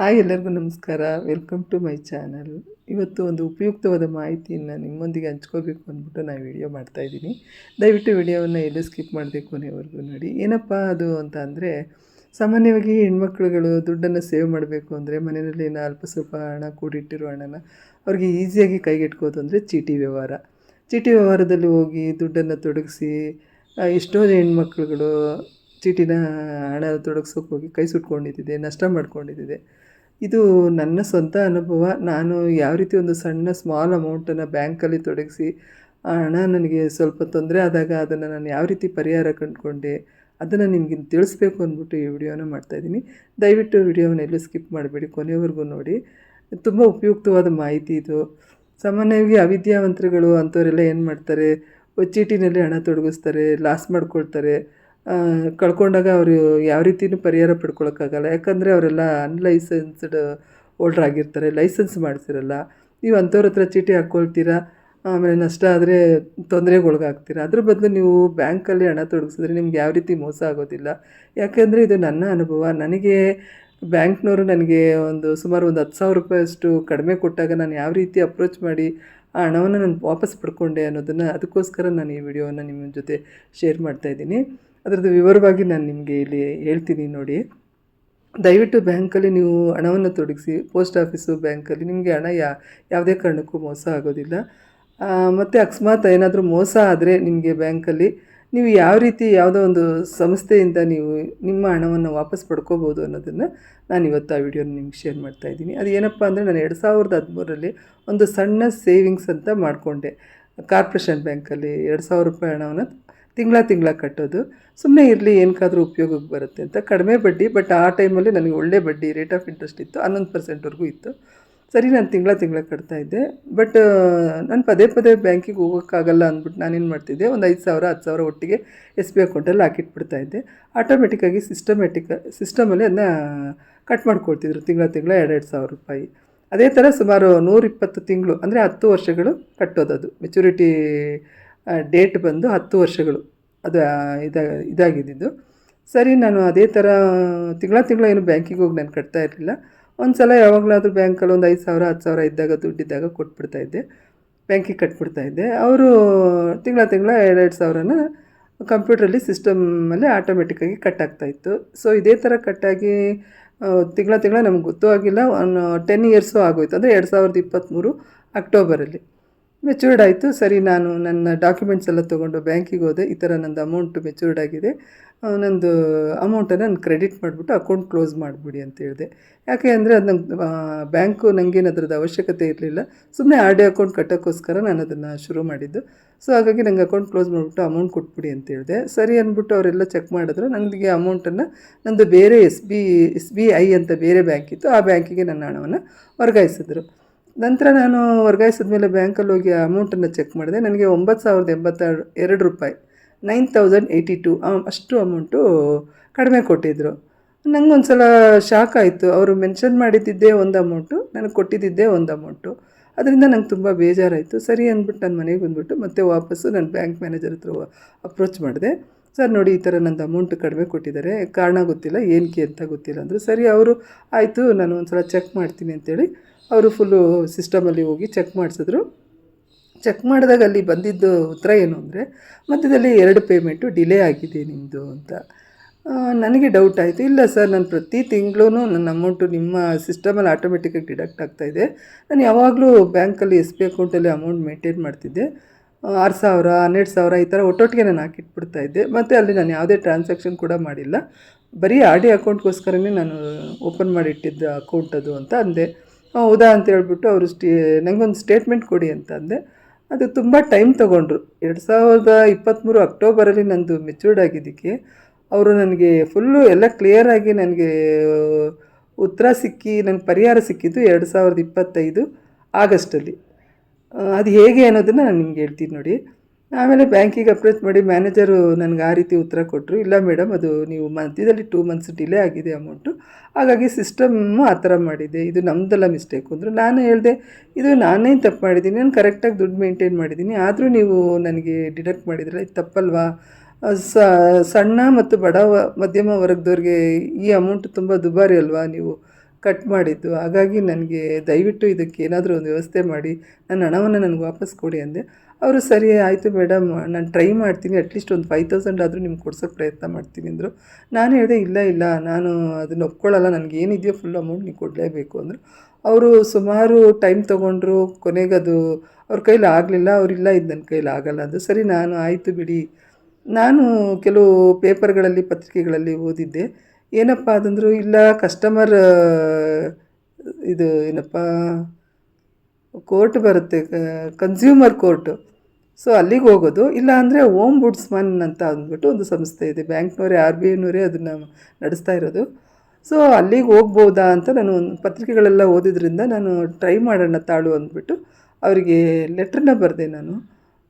Hi ಎಲ್ಲರಿಗೂ ನಮಸ್ಕಾರ. Welcome to my channel ಇವತ್ತು ಒಂದು ಉಪಯುಕ್ತವಾದ ಮಾಹಿತಿಯನ್ನು ನಿಮ್ಮೊಂದಿಗೆ ಹಂಚ್ಕೋಬೇಕು ಅಂದ್ಬಿಟ್ಟು ನಾನು ವಿಡಿಯೋ ಮಾಡ್ತಾಯಿದ್ದೀನಿ ದಯವಿಟ್ಟು ವಿಡಿಯೋವನ್ನು ಎಲ್ಲೂ ಸ್ಕಿಪ್ ಮಾಡಬೇಕು ಕೊನೆವರೆಗೂ ನೋಡಿ. ಏನಪ್ಪ ಅದು ಅಂತ ಅಂದರೆ, ಸಾಮಾನ್ಯವಾಗಿ ಹೆಣ್ಮಕ್ಳುಗಳು ದುಡ್ಡನ್ನು ಸೇವ್ ಮಾಡಬೇಕು ಅಂದರೆ ಮನೆಯಲ್ಲಿ ಏನು ಅಲ್ಪ ಸ್ವಲ್ಪ ಹಣ ಕೂಡಿಟ್ಟಿರೋ ಹಣನ ಅವ್ರಿಗೆ ಈಸಿಯಾಗಿ ಕೈಗೆಟ್ಕೋದು ಅಂದರೆ ಚೀಟಿ ವ್ಯವಹಾರ. ಚೀಟಿ ವ್ಯವಹಾರದಲ್ಲಿ ಹೋಗಿ ದುಡ್ಡನ್ನು ತೊಡಗಿಸಿ ಎಷ್ಟೋ ಹೆಣ್ಮಕ್ಳುಗಳು ಚೀಟಿನ ಹಣ ತೊಡಗಿಸೋಕೆ ಹೋಗಿ ಕೈ ಸುಟ್ಕೊಂಡಿದ್ದಿದೆ, ನಷ್ಟ ಮಾಡ್ಕೊಂಡಿದ್ದಿದೆ. ಇದು ನನ್ನ ಸ್ವಂತ ಅನುಭವ. ನಾನು ಯಾವ ರೀತಿ ಒಂದು ಸಣ್ಣ ಸ್ಮಾಲ್ ಅಮೌಂಟನ್ನು ಬ್ಯಾಂಕಲ್ಲಿ ತೊಡಗಿಸಿ, ಆ ಹಣ ನನಗೆ ಸ್ವಲ್ಪ ತೊಂದರೆ ಆದಾಗ ಅದನ್ನು ನಾನು ಯಾವ ರೀತಿ ಪರಿಹಾರ ಕಂಡುಕೊಂಡೆ, ಅದನ್ನು ನಿಮಗೆ ತಿಳಿಸ್ಬೇಕು ಅಂದ್ಬಿಟ್ಟು ಈ ವಿಡಿಯೋನ ಮಾಡ್ತಾಯಿದ್ದೀನಿ ದಯವಿಟ್ಟು ವಿಡಿಯೋವನ್ನು ಎಲ್ಲೂ ಸ್ಕಿಪ್ ಮಾಡಬೇಡಿ, ಕೊನೆವರೆಗೂ ನೋಡಿ. ತುಂಬ ಉಪಯುಕ್ತವಾದ ಮಾಹಿತಿ ಇದು. ಸಾಮಾನ್ಯವಾಗಿ ಅವಿದ್ಯಾವಂತರುಗಳು ಅಂಥವರೆಲ್ಲ ಏನು ಮಾಡ್ತಾರೆ ಒಚ್ಚಿಟಿನಲ್ಲಿ ಚೀಟಿನಲ್ಲಿ ಹಣ ತೊಡಗಿಸ್ತಾರೆ ಲಾಸ್ ಮಾಡ್ಕೊಳ್ತಾರೆ. ಕಳ್ಕೊಂಡಾಗ ಅವರು ಯಾವ ರೀತಿಯೂ ಪರಿಹಾರ ಪಡ್ಕೊಳ್ಳೋಕ್ಕಾಗಲ್ಲ ಯಾಕಂದರೆ ಅವರೆಲ್ಲ ಅನ್ಲೈಸೆನ್ಸ್ಡ್ ಓಲ್ಡ್ರ್ ಆಗಿರ್ತಾರೆ ಲೈಸೆನ್ಸ್ ಮಾಡಿಸಿರಲ್ಲ. ನೀವು ಅಂಥವ್ರ ಹತ್ರ ಚೀಟಿ ಹಾಕ್ಕೊಳ್ತೀರಾ ಆಮೇಲೆ ನಷ್ಟ ಆದರೆ ತೊಂದರೆಗೊಳಗಾಗ್ತೀರಾ ಅದ್ರ ಬದಲು ನೀವು ಬ್ಯಾಂಕಲ್ಲಿ ಹಣ ತೊಡಗಿಸಿದ್ರೆ ನಿಮ್ಗೆ ಯಾವ ರೀತಿ ಮೋಸ ಆಗೋದಿಲ್ಲ. ಯಾಕೆಂದರೆ ಇದು ನನ್ನ ಅನುಭವ. ನನಗೆ ಬ್ಯಾಂಕ್ನವರು ನನಗೆ ಒಂದು ಸುಮಾರು ಒಂದು ಹತ್ತು ಸಾವಿರ ರೂಪಾಯಿಯಷ್ಟು ಕಡಿಮೆ ಕೊಟ್ಟಾಗ ನಾನು ಯಾವ ರೀತಿ ಅಪ್ರೋಚ್ ಮಾಡಿ ಆ ಹಣವನ್ನು ನಾನು ವಾಪಸ್ ಪಡ್ಕೊಂಡೆ ಅನ್ನೋದನ್ನು ಅದಕ್ಕೋಸ್ಕರ ನಾನು ಈ ವಿಡಿಯೋವನ್ನು ನಿಮ್ಮ ಜೊತೆ ಶೇರ್ ಮಾಡ್ತಾಯಿದ್ದೀನಿ ಅದರದ್ದು ವಿವರವಾಗಿ ನಾನು ನಿಮಗೆ ಇಲ್ಲಿ ಹೇಳ್ತೀನಿ ನೋಡಿ. ದಯವಿಟ್ಟು ಬ್ಯಾಂಕಲ್ಲಿ ನೀವು ಹಣವನ್ನು ತೊಡಗಿಸಿ ಪೋಸ್ಟ್ ಆಫೀಸು ಬ್ಯಾಂಕಲ್ಲಿ ನಿಮಗೆ ಹಣ ಯಾ, ಯಾವುದೇ ಕಾರಣಕ್ಕೂ ಮೋಸ ಆಗೋದಿಲ್ಲ. ಮತ್ತು ಅಕಸ್ಮಾತ್ ಏನಾದರೂ ಮೋಸ ಆದರೆ ನಿಮಗೆ ಬ್ಯಾಂಕಲ್ಲಿ ನೀವು ಯಾವ ರೀತಿ ಯಾವುದೋ ಒಂದು ಸಂಸ್ಥೆಯಿಂದ ನೀವು ನಿಮ್ಮ ಹಣವನ್ನು ವಾಪಸ್ ಪಡ್ಕೋಬೋದು ಅನ್ನೋದನ್ನು ನಾನು ಇವತ್ತು ಆ ವಿಡಿಯೋನ ನಿಮ್ಗೆ ಶೇರ್ ಮಾಡ್ತಾ ಇದ್ದೀನಿ. ಅದು ಏನಪ್ಪ ಅಂದರೆ ನಾನು ಎರಡು ಸಾವಿರದ ಹದಿಮೂರರಲ್ಲಿ ಒಂದು ಸಣ್ಣ ಸೇವಿಂಗ್ಸ್ ಅಂತ ಮಾಡಿಕೊಂಡೆ. ಕಾರ್ಪೊರೇಷನ್ ಬ್ಯಾಂಕಲ್ಲಿ ಎರಡು ಸಾವಿರ ರೂಪಾಯಿ ಹಣವನ್ನು ತಿಂಗಳ ತಿಂಗಳ ಕಟ್ಟೋದು. ಸುಮ್ಮನೆ ಇರಲಿ, ಏನಕ್ಕಾದ್ರೂ ಉಪಯೋಗಕ್ಕೆ ಬರುತ್ತೆ ಅಂತ. ಕಡಿಮೆ ಬಡ್ಡಿ, ಬಟ್ ಆ ಟೈಮಲ್ಲಿ ನನಗೆ ಒಳ್ಳೆ ಬಡ್ಡಿ ರೇಟ್ ಆಫ್ ಇಂಟ್ರೆಸ್ಟ್ ಇತ್ತು. ಹನ್ನೊಂದು ಪರ್ಸೆಂಟ್ವರೆಗೂ ಇತ್ತು. ಸರಿ, ನಾನು ತಿಂಗಳ ತಿಂಗಳ ಕಟ್ತಾ ಇದ್ದೆ. ಬಟ್ ನಾನು ಪದೇ ಪದೇ ಬ್ಯಾಂಕಿಗೆ ಹೋಗೋಕ್ಕಾಗಲ್ಲ ಅಂದ್ಬಿಟ್ಟು ನಾನೇನು ಮಾಡ್ತಿದ್ದೆ? ಒಂದು ಐದು ಸಾವಿರ, ಹತ್ತು ಸಾವಿರ ಒಟ್ಟಿಗೆ ಎಸ್ ಬಿ ಅಕೌಂಟಲ್ಲಿ ಹಾಕಿಟ್ಬಿಡ್ತಾ ಇದ್ದೆ. ಆಟೋಮೆಟಿಕ್ಕಾಗಿ ಸಿಸ್ಟಮೆಟಿಕ್ ಸಿಸ್ಟಮಲ್ಲಿ ಅದನ್ನ ಕಟ್ ಮಾಡ್ಕೊಳ್ತಿದ್ರು. ತಿಂಗಳ ತಿಂಗಳ ಎರಡೆರಡು ಸಾವಿರ ರೂಪಾಯಿ. ಅದೇ ಥರ ಸುಮಾರು ನೂರಿಪ್ಪತ್ತು ತಿಂಗಳು, ಅಂದರೆ ಹತ್ತು ವರ್ಷಗಳು ಕಟ್ಟೋದದು. ಮೆಚುರಿಟಿ ಡೇಟ್ ಬಂದು ಹತ್ತು ವರ್ಷಗಳು. ಅದು ಇದ, ಇದಾಗಿದ್ದಿದ್ದು. ಸರಿ, ನಾನು ಅದೇ ಥರ ತಿಂಗಳ ತಿಂಗಳ ಏನು ಬ್ಯಾಂಕಿಗೆ ಹೋಗಿ ನಾನು ಕಟ್ತಾ ಇರಲಿಲ್ಲ. ಒಂದು ಸಲ ಯಾವಾಗಲಾದರೂ ಬ್ಯಾಂಕಲ್ಲಿ ಒಂದು ಐದು ಸಾವಿರ, ಹತ್ತು ಸಾವಿರ ಇದ್ದಾಗ, ದುಡ್ಡಿದ್ದಾಗ ಕೊಟ್ಬಿಡ್ತಾ ಇದ್ದೆ. ಬ್ಯಾಂಕಿಗೆ ಕಟ್ಬಿಡ್ತಾ ಇದ್ದೆ. ಅವರು ತಿಂಗಳ ತಿಂಗಳ ಎರಡೆರಡು ಸಾವಿರನ ಕಂಪ್ಯೂಟ್ರಲ್ಲಿ ಸಿಸ್ಟಮಲ್ಲಿ ಆಟೋಮೆಟಿಕ್ಕಾಗಿ ಕಟ್ ಇತ್ತು. ಸೊ ಇದೇ ಥರ ಕಟ್ಟಾಗಿ ತಿಂಗಳ ತಿಂಗಳ ನಮ್ಗೆ ಗೊತ್ತೂ ಆಗಿಲ್ಲ. ಒನ್, ಟೆನ್ ಇಯರ್ಸು ಆಗೋಯ್ತು. ಅಂದರೆ ಎರಡು ಸಾವಿರದ ಇಪ್ಪತ್ತ್ಮೂರು ಅಕ್ಟೋಬರಲ್ಲಿ. ಮೆಚೂರ್ಡ್ ಆಯಿತು. ಸರಿ, ನಾನು ನನ್ನ ಡಾಕ್ಯುಮೆಂಟ್ಸ್ ಎಲ್ಲ ತೊಗೊಂಡು ಬ್ಯಾಂಕಿಗೆ ಹೋದೆ. ಈ ಥರ ನಂದು ಅಮೌಂಟ್ ಮೆಚೂರ್ಡ್ ಆಗಿದೆ. ನಂದು ಅಮೌಂಟನ್ನು ನಾನು ಕ್ರೆಡಿಟ್ ಮಾಡಿಬಿಟ್ಟು ಅಕೌಂಟ್ ಕ್ಲೋಸ್ ಮಾಡಿಬಿಡಿ ಅಂತ ಹೇಳಿದೆ. ಯಾಕೆ ಅಂದರೆ ಅದು ನಂಗೆ ಬ್ಯಾಂಕು ನನಗೇನು ಅದ್ರದ್ದು ಅವಶ್ಯಕತೆ ಇರಲಿಲ್ಲ. ಸುಮ್ಮನೆ ಆರ್ ಡಿ ಅಕೌಂಟ್ ಕಟ್ಟೋಕ್ಕೋಸ್ಕರ ನಾನು ಅದನ್ನು ಶುರು ಮಾಡಿದ್ದು. ಸೊ ಹಾಗಾಗಿ ನಂಗೆ ಅಕೌಂಟ್ ಕ್ಲೋಸ್ ಮಾಡಿಬಿಟ್ಟು ಅಮೌಂಟ್ ಕೊಟ್ಬಿಡಿ ಅಂತ ಹೇಳಿದೆ. ಸರಿ ಅಂದ್ಬಿಟ್ಟು ಅವರೆಲ್ಲ ಚೆಕ್ ಮಾಡಿದ್ರು. ನನಗೆ ಅಮೌಂಟನ್ನು ನಂದು ಬೇರೆ S B S B I ಅಂತ ಬೇರೆ ಬ್ಯಾಂಕ್ ಇತ್ತು. ಆ ಬ್ಯಾಂಕಿಗೆ ನನ್ನ ಹಣವನ್ನು ವರ್ಗಾಯಿಸಿದ್ರು. ನಂತರ ನಾನು ವರ್ಗಾಯಿಸಿದ ಮೇಲೆ ಬ್ಯಾಂಕಲ್ಲಿ ಹೋಗಿ ಅಮೌಂಟನ್ನು ಚೆಕ್ ಮಾಡಿದೆ. ನನಗೆ ಒಂಬತ್ತು ಸಾವಿರದ ಎಂಬತ್ತೆರಡು ಎರಡು ರೂಪಾಯಿ ನೈನ್ ತೌಸಂಡ್ ಏಯ್ಟಿ ಟು ಅಷ್ಟು ಅಮೌಂಟು ಕಡಿಮೆ ಕೊಟ್ಟಿದ್ದರು ನನಗೊಂದು ಸಲ ಶಾಕ್ ಆಯಿತು. ಅವರು ಮೆನ್ಷನ್ ಮಾಡಿದ್ದಿದ್ದೇ ಒಂದು ಅಮೌಂಟು ನನಗೆ ಕೊಟ್ಟಿದ್ದಿದ್ದೇ ಒಂದು ಅಮೌಂಟು ಅದರಿಂದ ನಂಗೆ ತುಂಬ ಬೇಜಾರಾಯಿತು. ಸರಿ ಅಂದ್ಬಿಟ್ಟು ನಾನು ಮನೆಗೆ ಬಂದುಬಿಟ್ಟು ಮತ್ತೆ ವಾಪಸ್ಸು ನಾನು ಬ್ಯಾಂಕ್ ಮ್ಯಾನೇಜರ್ ಹತ್ರ ಅಪ್ರೋಚ್ ಮಾಡಿದೆ. ಸರ್ ನೋಡಿ, ಈ ಥರ ನಂದು ಅಮೌಂಟ್ ಕಡಿಮೆ ಕೊಟ್ಟಿದ್ದಾರೆ. ಕಾರಣ ಗೊತ್ತಿಲ್ಲ. ಏನಕ್ಕೆ ಅಂತ ಗೊತ್ತಿಲ್ಲ. ಅಂದರು, ಸರಿ, ಅವರು, ಆಯಿತು, ನಾನು ಒಂದು ಸಲ ಚೆಕ್ ಮಾಡ್ತೀನಿ ಅಂತೇಳಿ ಅವರು ಫುಲ್ಲು ಸಿಸ್ಟಮಲ್ಲಿ ಹೋಗಿ ಚೆಕ್ ಮಾಡಿಸಿದ್ರು. ಚೆಕ್ ಮಾಡಿದಾಗ ಅಲ್ಲಿ ಬಂದಿದ್ದು ಉತ್ತರ ಏನು ಅಂದರೆ ಮಧ್ಯದಲ್ಲಿ ಎರಡು ಪೇಮೆಂಟು ಡಿಲೇ ಆಗಿದೆ ನಿಮ್ಮದು ಅಂತ. ನನಗೆ ಡೌಟ್ ಆಯಿತು. ಇಲ್ಲ ಸರ್ ನಾನು ಪ್ರತಿ ತಿಂಗಳೂ ನನ್ನ ಅಮೌಂಟು ನಿಮ್ಮ ಸಿಸ್ಟಮಲ್ಲಿ ಆಟೋಮೆಟಿಕಾಗಿ ಡಿಡಕ್ಟ್ ಆಗ್ತಾಯಿದೆ ನಾನು ಯಾವಾಗಲೂ ಬ್ಯಾಂಕಲ್ಲಿ ಎಸ್ ಬಿ ಅಕೌಂಟಲ್ಲಿ ಅಮೌಂಟ್ ಮೇಂಟೈನ್ ಮಾಡ್ತಿದ್ದೆ. ಆರು ಸಾವಿರ, ಹನ್ನೆರಡು ಸಾವಿರ ಈ ಥರ ಒಟ್ಟೊಟ್ಟಿಗೆ ನಾನು ಹಾಕಿಟ್ಬಿಡ್ತಾ ಇದ್ದೆ. ಮತ್ತು ಅಲ್ಲಿ ನಾನು ಯಾವುದೇ ಟ್ರಾನ್ಸಾಕ್ಷನ್ ಕೂಡ ಮಾಡಿಲ್ಲ. ಬರೀ ಆರ್ ಡಿ ಅಕೌಂಟ್ಗೋಸ್ಕರನೇ ನಾನು ಓಪನ್ ಮಾಡಿಟ್ಟಿದ್ದ ಅಕೌಂಟ್ ಅದು ಅಂತ ಅಂದೆ. ಹೌದಾ ಅಂತ ಹೇಳ್ಬಿಟ್ಟು ಅವರು ಸ್ಟೇ ನನಗೊಂದು ಸ್ಟೇಟ್ಮೆಂಟ್ ಕೊಡಿ ಅಂತ ಅಂದೆ. ಅದು ತುಂಬ ಟೈಮ್ ತೊಗೊಂಡ್ರು. ಎರಡು ಸಾವಿರದ ಇಪ್ಪತ್ತ್ಮೂರು ಅಕ್ಟೋಬರಲ್ಲಿ ನಂದು ಮೆಚೂರ್ಡ್ ಆಗಿದ್ದಕ್ಕೆ ಅವರು ನನಗೆ ಫುಲ್ಲು ಎಲ್ಲ ಕ್ಲಿಯರಾಗಿ ನನಗೆ ಉತ್ತರ ಸಿಕ್ಕಿ ನನಗೆ ಪರಿಹಾರ ಸಿಕ್ಕಿದ್ದು ಎರಡು ಸಾವಿರದ ಇಪ್ಪತ್ತೈದು ಆಗಸ್ಟಲ್ಲಿ. ಅದು ಹೇಗೆ ಅನ್ನೋದನ್ನು ನಾನು ನಿಮ್ಗೆ ಹೇಳ್ತೀನಿ ನೋಡಿ. ಆಮೇಲೆ ಬ್ಯಾಂಕಿಗೆ ಅಪ್ರೋಚ್ ಮಾಡಿ ಮ್ಯಾನೇಜರು ನನಗೆ ಆ ರೀತಿ ಉತ್ತರ ಕೊಟ್ಟರು ಇಲ್ಲ ಮೇಡಮ್, ಅದು ನೀವು ಮಧ್ಯದಲ್ಲಿ ಟೂ ಮಂತ್ಸ್ ಡಿಲೇ ಆಗಿದೆ ಅಮೌಂಟು ಹಾಗಾಗಿ ಸಿಸ್ಟಮ್ಮು ಆ ಥರ ಮಾಡಿದೆ. ಇದು ನಮ್ಮದೆಲ್ಲ ಮಿಸ್ಟೇಕು ಅಂದರು. ನಾನು ಹೇಳಿದೆ, ಇದು ನಾನೇನು ತಪ್ಪು ಮಾಡಿದ್ದೀನಿ? ನಾನು ಕರೆಕ್ಟಾಗಿ ದುಡ್ಡು ಮೇಂಟೈನ್ ಮಾಡಿದ್ದೀನಿ. ಆದರೂ ನೀವು ನನಗೆ ಡಿಡಕ್ಟ್ ಮಾಡಿದ್ರೆ ಇದು ತಪ್ಪಲ್ವಾ? ಸಣ್ಣ ಮತ್ತು ಬಡ ಮಧ್ಯಮ ವರ್ಗದವ್ರಿಗೆ ಈ ಅಮೌಂಟ್ ತುಂಬ ದುಬಾರಿ ಅಲ್ವಾ ನೀವು ಕಟ್ ಮಾಡಿದ್ದು? ಹಾಗಾಗಿ ನನಗೆ ದಯವಿಟ್ಟು ಇದಕ್ಕೆ ಏನಾದರೂ ಒಂದು ವ್ಯವಸ್ಥೆ ಮಾಡಿ. ನನ್ನ ಹಣವನ್ನು ನನಗೆ ವಾಪಸ್ ಕೊಡಿ ಅಂದೆ. ಅವರು ಸರಿ, ಆಯಿತು ಮೇಡಮ್ ನಾನು ಟ್ರೈ ಮಾಡ್ತೀನಿ. ಅಟ್ಲೀಸ್ಟ್ ಒಂದು ಫೈವ್ ತೌಸಂಡ್ ಆದರೂ ನಿಮ್ಗೆ ಕೊಡ್ಸೋಕ್ಕೆ ಪ್ರಯತ್ನ ಮಾಡ್ತೀನಿ ಅಂದರು. ನಾನು ಹೇಳಿದೆ, ಇಲ್ಲ ಇಲ್ಲ, ನಾನು ಅದನ್ನ ಒಪ್ಕೊಳ್ಳಲ್ಲ ನನಗೆ ಏನಿದೆಯೋ ಫುಲ್ ಅಮೌಂಟ್ ನೀವು ಕೊಡಲೇಬೇಕು. ಅಂದರು. ಅವರು ಸುಮಾರು ಟೈಮ್ ತೊಗೊಂಡ್ರು ಕೊನೆಗದು ಅವ್ರ ಕೈಲಿ ಆಗಲಿಲ್ಲ. ಅವರಿಲ್ಲ ಇದು ನನ್ನ ಕೈಲಿ ಆಗಲ್ಲ ಅಂದರು. ಸರಿ, ನಾನು ಆಯಿತು ಬಿಡಿ. ನಾನು ಕೆಲವು ಪೇಪರ್ಗಳಲ್ಲಿ ಪತ್ರಿಕೆಗಳಲ್ಲಿ ಓದಿದ್ದೆ. ಏನಪ್ಪ ಅದಂದ್ರು, ಇಲ್ಲ ಕಸ್ಟಮರ್ ಇದು ಏನಪ್ಪ ಕೋರ್ಟ್ ಬರುತ್ತೆ ಕನ್ಸ್ಯೂಮರ್ ಕೋರ್ಟು. ಸೊ ಅಲ್ಲಿಗೆ ಹೋಗೋದು. ಇಲ್ಲ ಅಂದರೆ ಓಮ್ ಬುಡ್ಸ್ಮನ್ ಅಂತ ಅಂದ್ಬಿಟ್ಟು ಒಂದು ಸಂಸ್ಥೆ ಇದೆ. ಬ್ಯಾಂಕ್ನವರೇ, ಆರ್ ಬಿ ಐನವರೇ ಅದನ್ನು ನಡೆಸ್ತಾ ಇರೋದು. ಸೊ ಅಲ್ಲಿಗೆ ಹೋಗ್ಬೋದಾ ಅಂತ ನಾನು ಒಂದು ಪತ್ರಿಕೆಗಳೆಲ್ಲ ಓದಿದ್ರಿಂದ ನಾನು ಟ್ರೈ ಮಾಡೋಣ ತಾಳು ಅಂದ್ಬಿಟ್ಟು ಅವರಿಗೆ ಲೆಟ್ರನ್ನ ಬರೆದೆ ನಾನು.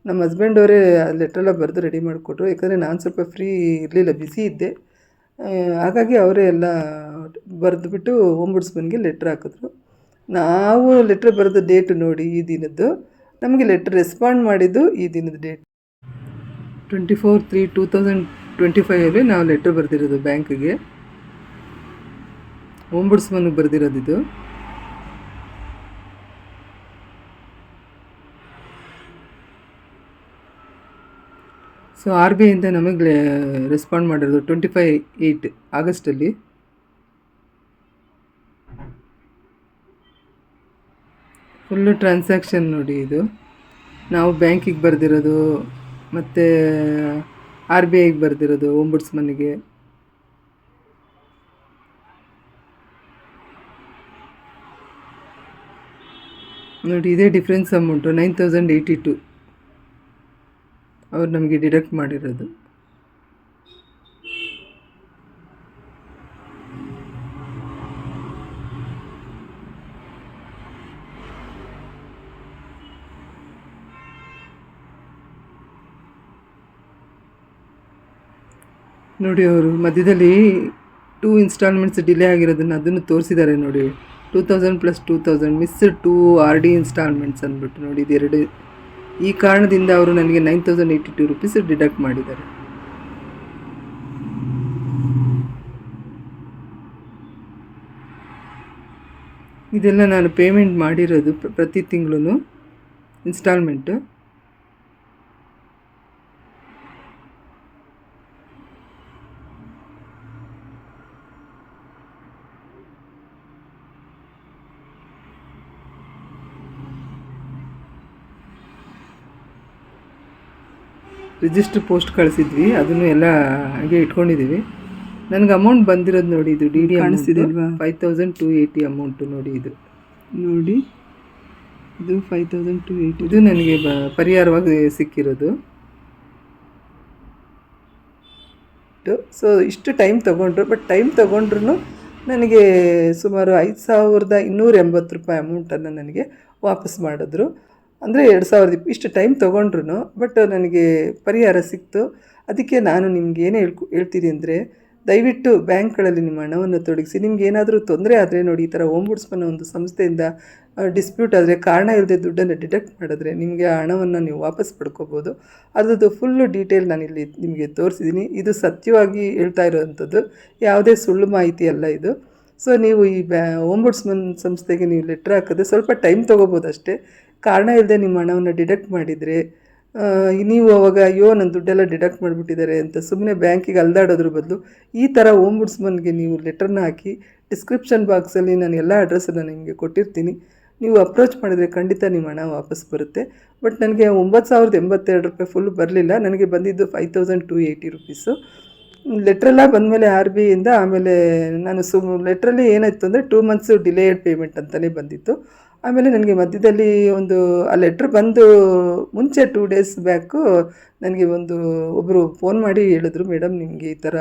ನಮ್ಮ ಹಸ್ಬೆಂಡವರೇ ಲೆಟ್ರೆಲ್ಲ ಬರೆದು ರೆಡಿ ಮಾಡಿಕೊಟ್ರು. ಯಾಕಂದರೆ ನಾನು ಸ್ವಲ್ಪ ಫ್ರೀ ಇರಲಿಲ್ಲ ಬ್ಯುಸಿ ಇದ್ದೆ. ಹಾಗಾಗಿ ಅವರೇ ಎಲ್ಲ ಬರೆದುಬಿಟ್ಟು ಓಂಬುಡ್ಸ್ಮನ್ಗೆ ಲೆಟ್ರ್ ಹಾಕಿದ್ರು. ನಾವು ಲೆಟ್ರ್ ಬರೆದ ಡೇಟ್ ನೋಡಿ ಈ ದಿನದ್ದು. ನಮಗೆ ಲೆಟ್ರ್ ರೆಸ್ಪಾಂಡ್ ಮಾಡಿದ್ದು ಈ ದಿನದ date twenty four three two thousand twenty ಫೈವಲ್ಲಿ ನಾವು ಲೆಟ್ರ್ ಬರೆದಿರೋದು ಬ್ಯಾಂಕಿಗೆ ಓಂಬುಡ್ಸ್ಮನ್ಗೆ ಬರೆದಿರೋದು ಇದು. ಸೊ ಆರ್ ಬಿ ಐಯಿಂದ ನಮಗೆ ರೆಸ್ಪಾಂಡ್ ಮಾಡಿರೋದು ಟ್ವೆಂಟಿ ಫೈ ಏಯ್ಟ್ ಆಗಸ್ಟಲ್ಲಿ. ಫುಲ್ಲು ಟ್ರಾನ್ಸಾಕ್ಷನ್ ನೋಡಿ ಇದು. ನಾವು ಬ್ಯಾಂಕಿಗೆ ಬರೆದಿರೋದು, ಮತ್ತು ಆರ್ ಬಿ ಐಗೆ ಬರೆದಿರೋದು ಓಂಬುಡ್ಸ್ಮನ್ಗೆ ನೋಡಿ, ಇದೇ difference amount nine thousand eighty two ಅವ್ರು ನಮಗೆ ಡಿಡಕ್ಟ್ ಮಾಡಿರೋದು. ನೋಡಿ ಅವರು, ಮಧ್ಯದಲ್ಲಿ ಟೂ ಇನ್ಸ್ಟಾಲ್ಮೆಂಟ್ಸ್ ಡಿಲೇ ಆಗಿರೋದನ್ನು ಅದನ್ನು ತೋರಿಸಿದ್ದಾರೆ ನೋಡಿ. Two thousand plus two thousand miss two R D instalments ಅಂದ್ಬಿಟ್ಟು ನೋಡಿ ಇದೆರಡು ಈ ಕಾರಣದಿಂದ ಅವರು ನನಗೆ nine thousand eighty two rupees deduct ಮಾಡಿದ್ದಾರೆ. ಇದೆಲ್ಲ ನಾನು ಪೇಮೆಂಟ್ ಮಾಡಿರೋದು ಪ್ರ- ಪ್ರತಿ ತಿಂಗಳು ಇನ್ಸ್ಟಾಲ್ಮೆಂಟು ರಿಜಿಸ್ಟರ್ ಪೋಸ್ಟ್ ಕಳಿಸಿದ್ವಿ. ಅದನ್ನು ಎಲ್ಲ ಹಾಗೆ ಇಟ್ಕೊಂಡಿದ್ದೀವಿ. ನನಗೆ ಅಮೌಂಟ್ ಬಂದಿರೋದು ನೋಡಿ ಇದು ಡಿ ಡಿ ಕಾಣಿಸ್ತಿದೆ ಅಲ್ವಾ? Five thousand two eighty amount ನೋಡಿ ಇದು. ನೋಡಿ. ಇದು ಫೈವ್ ತೌಸಂಡ್ ಟು ಏಯ್ಟಿ ಇದು ನನಗೆ ಬ ಪರಿಹಾರವಾಗಿ ಸಿಕ್ಕಿರೋದು. ಸೊ ಇಷ್ಟು ಟೈಮ್ ತೊಗೊಂಡ್ರು ಬಟ್ ಟೈಮ್ ತೊಗೊಂಡ್ರು ನನಗೆ ಸುಮಾರು ಐದು ಸಾವಿರದ ಇನ್ನೂರ ಎಂಬತ್ತು ರೂಪಾಯಿ ಅಮೌಂಟನ್ನು ನನಗೆ ವಾಪಸ್ ಮಾಡಿದ್ರು. ಅಂದರೆ ಎರಡು ಸಾವಿರದ ಇಷ್ಟು ಟೈಮ್ ತೊಗೊಂಡ್ರು ಬಟ್ ನನಗೆ ಪರಿಹಾರ ಸಿಕ್ತು. ಅದಕ್ಕೆ ನಾನು ನಿಮ್ಗೆ ಏನೇ ಹೇಳ್ಕೊ, ಹೇಳ್ತೀನಿ ಅಂದರೆ, ದಯವಿಟ್ಟು ಬ್ಯಾಂಕ್ಗಳಲ್ಲಿ ನಿಮ್ಮ ಹಣವನ್ನು ತೊಡಗಿಸಿ. ನಿಮ್ಗೆ ಏನಾದರೂ ತೊಂದರೆ ಆದರೆ ನೋಡಿ, ಈ ಥರ ಓಂಬುಡ್ಸ್ಮನ್ ಒಂದು ಸಂಸ್ಥೆಯಿಂದ ಡಿಸ್ಪ್ಯೂಟ್ ಆದರೆ ಕಾರಣ ಇಲ್ಲದೆ ದುಡ್ಡನ್ನು ಡಿಟೆಕ್ಟ್ ಮಾಡಿದ್ರೆ ನಿಮಗೆ ಆ ಹಣವನ್ನು ನೀವು ವಾಪಸ್ ಪಡ್ಕೋಬೋದು. ಅದರದ್ದು ಫುಲ್ಲು ಡೀಟೇಲ್ ನಾನಿಲ್ಲಿ ನಿಮಗೆ ತೋರಿಸಿದ್ದೀನಿ ಇದು ಸತ್ಯವಾಗಿ ಹೇಳ್ತಾ ಇರೋವಂಥದ್ದು ಯಾವುದೇ ಸುಳ್ಳು ಮಾಹಿತಿ ಅಲ್ಲ ಇದು. ಸೊ ನೀವು ಈ ಬ್ಯಾ ಓಂಬುಡ್ಸ್ಮನ್ ಸಂಸ್ಥೆಗೆ ನೀವು ಲೆಟ್ರ್ ಹಾಕಿದ್ರೆ ಸ್ವಲ್ಪ ಟೈಮ್ ತೊಗೋಬೋದು ಅಷ್ಟೇ ಕಾರಣ ಇಲ್ಲದೆ ನಿಮ್ಮ ಹಣವನ್ನು ಡಿಡಕ್ಟ್ ಮಾಡಿದರೆ ನೀವು ಅವಾಗ ಅಯ್ಯೋ ನನ್ನ ದುಡ್ಡೆಲ್ಲ ಡಿಡಕ್ಟ್ ಮಾಡಿಬಿಟ್ಟಿದ್ದಾರೆ ಅಂತ ಸುಮ್ಮನೆ ಬ್ಯಾಂಕಿಗೆ ಅಲ್ದಾಡೋದ್ರ ಬದಲು ಈ ಥರ ಓಂಬುಡ್ಸ್ಮನ್ಗೆ ನೀವು ಲೆಟರ್ನ ಹಾಕಿ ಡಿಸ್ಕ್ರಿಪ್ಷನ್ ಬಾಕ್ಸಲ್ಲಿ ನಾನು ಎಲ್ಲ ಅಡ್ರೆಸ್ಸನ್ನು ನಿಮಗೆ ಕೊಟ್ಟಿರ್ತೀನಿ. ನೀವು ಅಪ್ರೋಚ್ ಮಾಡಿದರೆ ಖಂಡಿತ ನಿಮ್ಮ ಹಣ ವಾಪಸ್ ಬರುತ್ತೆ. ಬಟ್ ನನಗೆ ಒಂಬತ್ತು ಸಾವಿರದ ಎಂಬತ್ತೆರಡು ರೂಪಾಯಿ ಫುಲ್ ಬರಲಿಲ್ಲ. ನನಗೆ ಬಂದಿದ್ದು five thousand two eighty rupees ಲೆಟ್ರೆಲ್ಲ ಬಂದಮೇಲೆ ಆರ್ ಬಿ ಇಂದ ಆಮೇಲೆ ನಾನು ಸುಮ್ ಲೆಟ್ರಲ್ಲಿ ಏನಾಯಿತು ಅಂದರೆ ಟೂ ಮಂತ್ಸು ಡಿಲೇಡ್ ಪೇಮೆಂಟ್ ಅಂತಲೇ ಬಂದಿತ್ತು. ಆಮೇಲೆ ನನಗೆ ಮಧ್ಯದಲ್ಲಿ ಒಂದು, ಆ ಲೆಟ್ರ್ ಬಂದು ಮುಂಚೆ ಟೂ ಡೇಸ್ ಬ್ಯಾಕು ನನಗೆ ಒಂದು ಒಬ್ಬರು ಫೋನ್ ಮಾಡಿ ಹೇಳಿದ್ರು ಮೇಡಮ್ ನಿಮಗೆ ಈ ಥರ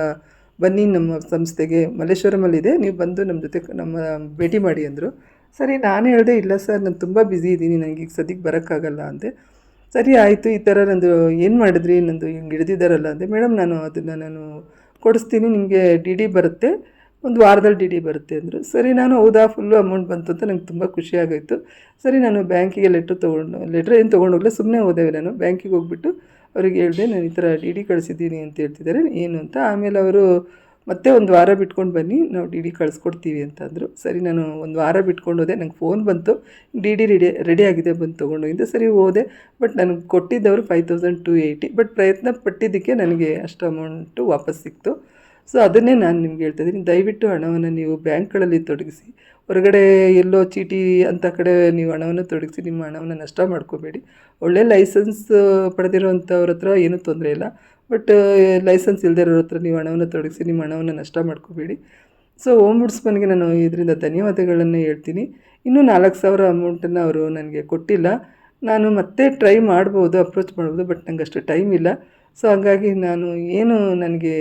ಬನ್ನಿ, ನಮ್ಮ ಸಂಸ್ಥೆಗೆ ಮಲ್ಲೇಶ್ವರಮಲ್ಲಿದೆ ನೀವು ಬಂದು ನಮ್ಮ ಜೊತೆ ನಮ್ಮ ಭೇಟಿ ಮಾಡಿ ಅಂದರು. ಸರಿ, ನಾನು ಹೇಳಿದೆ, ಇಲ್ಲ ಸರ್, ನಾನು ತುಂಬ ಬ್ಯುಸಿ ಇದ್ದೀನಿ, ನನಗೆ ಈಗ ಸದ್ಯಕ್ಕೆ ಬರೋಕ್ಕಾಗಲ್ಲ ಅಂದೆ. ಸರಿ, ಆಯಿತು, ಈ ಥರ ನಂದು ಏನು ಮಾಡಿದ್ರಿ, ನಂದು ಹಿಂಗೆ ಹಿಡ್ದಿದ್ದಾರಲ್ಲ ಅಂದೆ. ಮೇಡಮ್ ನಾನು ಅದನ್ನು ನಾನು ಕೊಡಿಸ್ತೀನಿ, ನಿಮಗೆ ಡಿ ಡಿ ಬರುತ್ತೆ ಒಂದು ವಾರದಲ್ಲಿ ಡಿ ಡಿ ಬರುತ್ತೆ ಅಂದರು. ಸರಿ, ನಾನು ಹೌದಾ ಫುಲ್ಲು ಅಮೌಂಟ್ ಬಂತು ಅಂತ ನಂಗೆ ತುಂಬ ಖುಷಿಯಾಗೋಯಿತು ಸರಿ, ನಾನು ಬ್ಯಾಂಕಿಗೆ ಲೆಟ್ರ್ ತೊಗೊಂಡು ಲೆಟ್ರ್ ಏನು ತೊಗೊಂಡೋಗಲ್ಲ ಸುಮ್ಮನೆ ಹೋದೇವೆ ನಾನು. ಬ್ಯಾಂಕಿಗೆ ಹೋಗ್ಬಿಟ್ಟು ಅವ್ರಿಗೆ ಹೇಳಿದೆ, ನಾನು ಈ ಥರ ಡಿ ಡಿ ಕಳಿಸಿದ್ದೀನಿ ಅಂತ ಹೇಳ್ತಿದ್ದಾರೆ. ಏನು ಅಂತ. ಆಮೇಲೆ ಅವರು, ಮತ್ತೆ ಒಂದು ವಾರ ಬಿಟ್ಕೊಂಡು ಬನ್ನಿ, ನಾವು ಡಿ ಡಿ ಕಳಿಸ್ಕೊಡ್ತೀವಿ ಅಂತಂದರು ಸರಿ, ನಾನು ಒಂದು ವಾರ ಬಿಟ್ಕೊಂಡು ಹೋದೆ. ನಂಗೆ ಫೋನ್ ಬಂತು. ಡಿ ಡಿ ರೆಡಿ ರೆಡಿ ಆಗಿದೆ ಬಂದು ತೊಗೊಂಡೋಗಿದ್ದೆ ಸರಿ ಹೋದೆ. ಬಟ್ ನನಗೆ ಕೊಟ್ಟಿದ್ದವರು five thousand two eighty but ಪ್ರಯತ್ನ ಪಟ್ಟಿದ್ದಕ್ಕೆ ನನಗೆ ಅಷ್ಟು ಅಮೌಂಟು ವಾಪಸ್ ಸಿಕ್ತು. ಸೊ ಅದನ್ನೇ ನಾನು ನಿಮ್ಗೆ ಹೇಳ್ತಾ ಇದ್ದೀನಿ. ದಯವಿಟ್ಟು ಹಣವನ್ನು ನೀವು ಬ್ಯಾಂಕ್ಗಳಲ್ಲಿ ತೊಡಗಿಸಿ, ಹೊರಗಡೆ ಎಲ್ಲೋ ಚೀಟಿ ಅಂತ ಕಡೆ ನೀವು ಹಣವನ್ನು ತೊಡಗಿಸಿ, ನಿಮ್ಮ ಹಣವನ್ನು ನಷ್ಟ ಮಾಡ್ಕೋಬೇಡಿ. ಒಳ್ಳೆ ಲೈಸೆನ್ಸ್ ಪಡೆದಿರೋವಂಥವ್ರ ಹತ್ರ ಏನೂ ತೊಂದರೆ ಇಲ್ಲ. ಬಟ್ ಲೈಸೆನ್ಸ್ ಇಲ್ಲದೆ ಇರೋರ ಹತ್ರ ನೀವು ಹಣವನ್ನು ತೊಡಗಿಸಿ, ನಿಮ್ಮ ಹಣವನ್ನು ನಷ್ಟ ಮಾಡ್ಕೋಬೇಡಿ. ಸೊ ಓಂಬುಡ್ಸ್ಮನ್ಗೆ ನಾನು ಇದರಿಂದ ಧನ್ಯವಾದಗಳನ್ನು ಹೇಳ್ತೀನಿ. ಇನ್ನೂ ನಾಲ್ಕು ಸಾವಿರ ಅಮೌಂಟನ್ನು ಅವರು ನನಗೆ ಕೊಟ್ಟಿಲ್ಲ. ನಾನು ಮತ್ತೆ ಟ್ರೈ ಮಾಡ್ಬೋದು, ಅಪ್ರೋಚ್ ಮಾಡ್ಬೋದು, ಬಟ್ ನನಗೆ ಅಷ್ಟು ಟೈಮ್ ಇಲ್ಲ. ಸೊ ಹಾಗಾಗಿ ನಾನು ಏನು ನನಗೆ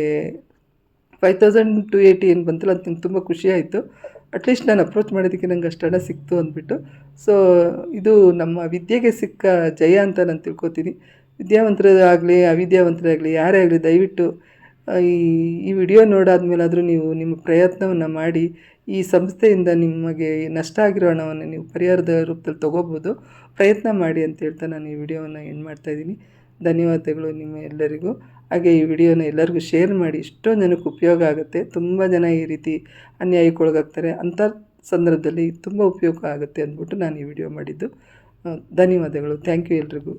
ಫೈವ್ ತೌಸಂಡ್ ಟು ಏಯ್ಟಿ ಏನು ಬಂತಲ್ಲ, ಅದು ನಂಗೆ ತುಂಬ ಖುಷಿಯಾಯಿತು ಅಟ್ಲೀಸ್ಟ್ ನಾನು ಅಪ್ರೋಚ್ ಮಾಡೋದಕ್ಕೆ ನಂಗೆ ಅಷ್ಟು ಹಣ ಸಿಕ್ತು ಅಂದ್ಬಿಟ್ಟು. ಸೊ ಇದು ನಮ್ಮ ವಿದ್ಯೆಗೆ ಸಿಕ್ಕ ಜಯ ಅಂತ ನಾನು ತಿಳ್ಕೊತೀನಿ. ವಿದ್ಯಾವಂತರಾಗಲಿ, ಅವಿದ್ಯಾವಂತರಾಗಲಿ, ಯಾರೇ ಆಗಲಿ, ದಯವಿಟ್ಟು ಈ ಈ ವಿಡಿಯೋ ನೋಡಾದ್ಮೇಲಾದರೂ ನೀವು ನಿಮ್ಮ ಪ್ರಯತ್ನವನ್ನು ಮಾಡಿ, ಈ ಸಂಸ್ಥೆಯಿಂದ ನಿಮಗೆ ನಷ್ಟ ಆಗಿರೋ ಹಣವನ್ನು ನೀವು ಪರಿಹಾರದ ರೂಪದಲ್ಲಿ ತೊಗೋಬೋದು. ಪ್ರಯತ್ನ ಮಾಡಿ ಅಂತ ಹೇಳ್ತಾ ನಾನು ಈ ವಿಡಿಯೋವನ್ನು ಎಂಡ್ ಮಾಡ್ತಾಯಿದ್ದೀನಿ ಧನ್ಯವಾದಗಳು ನಿಮ್ಮ ಎಲ್ಲರಿಗೂ. ಹಾಗೆ ಈ ವಿಡಿಯೋನ ಎಲ್ಲರಿಗೂ ಶೇರ್ ಮಾಡಿ ಎಷ್ಟೊಂದು ಜನಕ್ಕೆ ಉಪಯೋಗ ಆಗುತ್ತೆ. ತುಂಬ ಜನ ಈ ರೀತಿ ಅನ್ಯಾಯಕ್ಕೆ ಒಳಗಾಗ್ತಾರೆ. ಅಂಥ ಸಂದರ್ಭದಲ್ಲಿ ತುಂಬ ಉಪಯೋಗ ಆಗುತ್ತೆ ಅಂದ್ಬಿಟ್ಟು ನಾನು ಈ ವಿಡಿಯೋ ಮಾಡಿದ್ದು. ಧನ್ಯವಾದಗಳು. ಥ್ಯಾಂಕ್ ಯು ಎಲ್ರಿಗೂ.